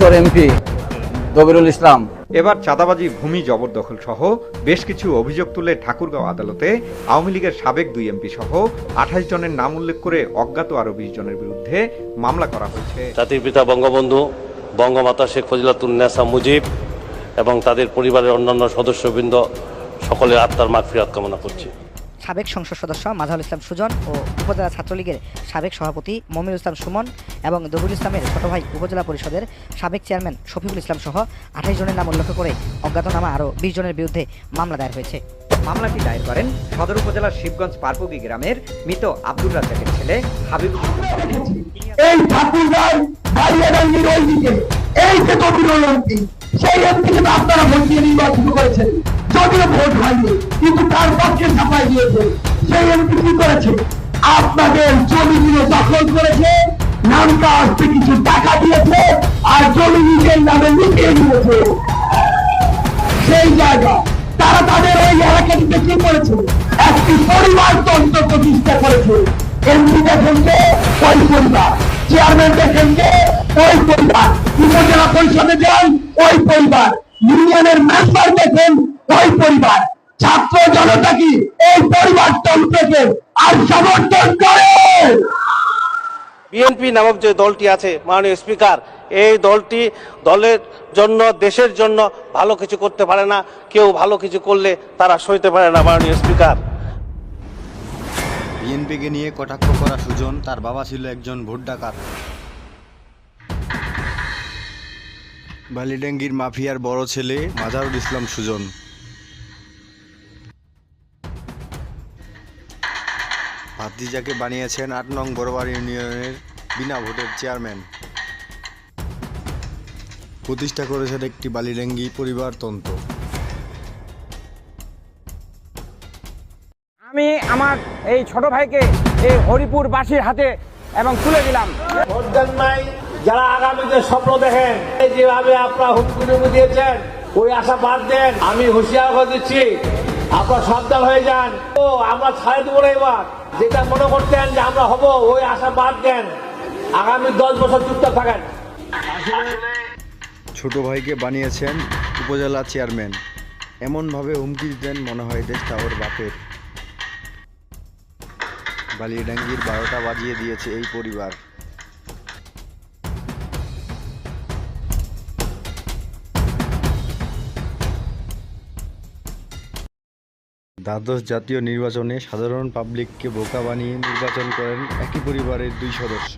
চর MP Dabirul ইসলাম। এবার চাঁদাবাজি ভূমি জবরদখল সহ বেশ কিছু অভিযোগ তুলে ঠাকুরগাঁও আদালতে আওয়ামী লীগের সাবেক দুই এমপি সহ আঠাশ জনের নাম উল্লেখ করে অজ্ঞাত আরও বিশ জনের বিরুদ্ধে মামলা করা হয়েছে। জাতির পিতা বঙ্গবন্ধু বঙ্গমাতা শেখ ফজিলাতুন্নেসা মুজিব এবং তাদের পরিবারের অন্যান্য সদস্যবৃন্দ সকলের আত্মার মাগফিরাত কামনা করছি। সাবেক সংসদ সদস্য মাজাহুল ইসলাম সুজন ও উপজেলা ছাত্রলীগের সাবেক সভাপতি মমিনুল ইসলাম সুমন এবং দবুল ইসলামের ছোট ভাই উপজেলা পরিষদের সাবেক চেয়ারম্যান শফিকুল ইসলাম সহ আঠাশ জনের নাম উল্লেখ করে অজ্ঞাতনামা আরও বিশ জনের বিরুদ্ধে মামলা দায়ের হয়েছে। মামলাটি দায়ের করেন? সদর উপজেলার শিবগঞ্জ পারপুকি গ্রামের মৃত আব্দুর রাজ্জাকের ছেলে হাবিবুল এই সেই আপনারা ভোট দিয়ে নির্বাচিত করেছেন। যদিও ভোট হয়নি, কিন্তু তার পক্ষে ছাপাই দিয়েছে। সেই এমপি কি করেছে? আপনাদের জমিগুলো দখল করেছে, নামটা আসতে কিছু টাকা দিয়েছে, আর জমি নিজের নামে লুকিয়ে দিয়েছে সেই জায়গা, তারা তাদের ওই এলাকাটিতে কি করেছে? একটি পরিবারতন্ত্র প্রতিষ্ঠা করেছে। এমপি দেখেন যে ওই পরিবার। চেয়ারম্যান দেখেন যে ওই পরিবার। উপজেলা পরিষদে যান, ওই পরিবার। ইউনিয়নের মেম্বার দেখেন ওই পরিবার ছাত্র জনতা কি এই পরিবারতন্ত্রকে আর সমর্থন করে? বিএনপি নামক যে দলটি আছে মাননীয় স্পিকার এই দলটি দলের জন্য দেশের জন্য ভালো কিছু করতে পারে না কেউ ভালো কিছু করলে তারা সইতে পারে না মাননীয় স্পিকার। বিএনপিকে নিয়ে কটাক্ষ করা সুজন তার বাবা ছিল একজন ভোট ডাকাত। বালিডাঙ্গির মাফিয়ার বড় ছেলে মাজারুল ইসলাম সুজন। ভাতিজাকে বানিয়েছেন আট নং বড়বার ইউনিয়নের বিনা ভোটের চেয়ারম্যান। প্রতিষ্ঠা করেছেন একটি বালিডাঙ্গি পরিবারতন্ত্র আমি আমার এই ছোট ভাইকে এই হরিপুর বাসীর হাতে এবং তুলে দিলাম। নাই যারা আগামীতে স্বপ্ন দেখেন এই যেভাবে আপনারা হুমকি দিয়েছেন ওই আশা বাদ দেন। আমি হুঁশিয়ার করে দিচ্ছি আপনারা সাবধান হয়ে যান। ও, আমরা ছাড়ে দেবো না এবার। যেটা মনে করতেন যে আমরা হব, ওই আশা বাদ দেন। আগামী দশ বছর চুপচাপ থাকেন। ছোট ভাইকে বানিয়েছেন উপজেলা চেয়ারম্যান। এমনভাবে হুমকি দিতেন মনে হয় দেশটা ওর বাপের। বালিয়াডাঙ্গির বারোটা বাজিয়ে দিয়েছে এই পরিবার। দ্বাদশ জাতীয় নির্বাচনে সাধারণ পাবলিককে বোকা বানিয়ে নির্বাচন করেন একই পরিবারের দুই সদস্য।